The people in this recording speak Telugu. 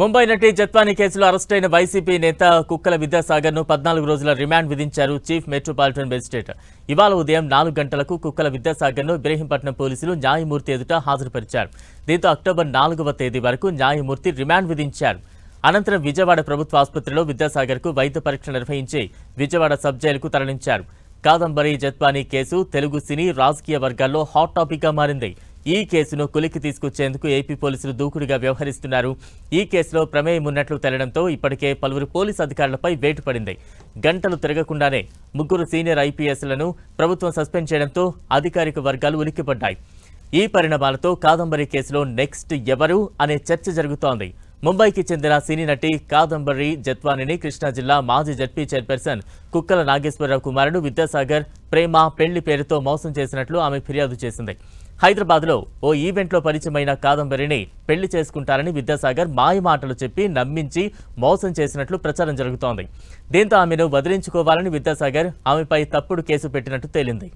ముంబై నటి జత్వాని కేసులో అరెస్టైన వైసీపీ నేత కుక్కల విద్యాసాగర్ను పద్నాలుగు రోజుల రిమాండ్ విధించారు చీఫ్ మెట్రోపాలిటన్ మెజిస్ట్రేట్. ఇవాళ ఉదయం నాలుగు గంటలకు కుక్కల విద్యాసాగర్ను ఇబ్రహీంపట్నం పోలీసులు న్యాయమూర్తి ఎదుట హాజరుపరిచారు. దీంతో అక్టోబర్ నాలుగవ తేదీ వరకు న్యాయమూర్తి రిమాండ్ విధించారు. అనంతరం విజయవాడ ప్రభుత్వ ఆసుపత్రిలో విద్యాసాగర్కు వైద్య పరీక్ష నిర్వహించి విజయవాడ సబ్ జైలుకు తరలించారు. కాదంబరి జత్వానీ కేసు తెలుగు సినీ రాజకీయ వర్గాల్లో హాట్ టాపిక్గా మారింది. ఈ కేసును కొలిక్కి తీసుకొచ్చేందుకు ఏపీ పోలీసులు దూకుడుగా వ్యవహరిస్తున్నారు. ఈ కేసులో ప్రమేయం ఉన్నట్లు తెలడంతో ఇప్పటికే పలువురు పోలీసు అధికారులపై వేటు పడింది. గంటలు తిరగకుండానే ముగ్గురు సీనియర్ ఐపీఎస్లను ప్రభుత్వం సస్పెండ్ చేయడంతో అధికారిక వర్గాలు ఉలిక్కిపడ్డాయి ఈ పరిణామాలతో కాదంబరి కేసులో నెక్స్ట్ ఎవరు అనే చర్చ జరుగుతోంది. ముంబైకి చెందిన సినీ నటి కాదంబరి జత్వానిని కృష్ణా జిల్లా మాజీ జడ్పీ చైర్పర్సన్ కుక్కల నాగేశ్వరరావు కుమారుడు విద్యాసాగర్ ప్రేమ పెళ్ళి పేరుతో మోసం చేసినట్లు ఆమె ఫిర్యాదు చేసింది. హైదరాబాద్లో ఓ ఈవెంట్లో పరిచయమైన కాదంబరిని పెళ్ళి చేసుకుంటారని విద్యాసాగర్ మాయమాటలు చెప్పి నమ్మించి మోసం చేసినట్లు ప్రచారం జరుగుతోంది. దీంతో ఆమెను వదిలించుకోవాలని విద్యాసాగర్ ఆమెపై తప్పుడు కేసు పెట్టినట్టు తేలింది.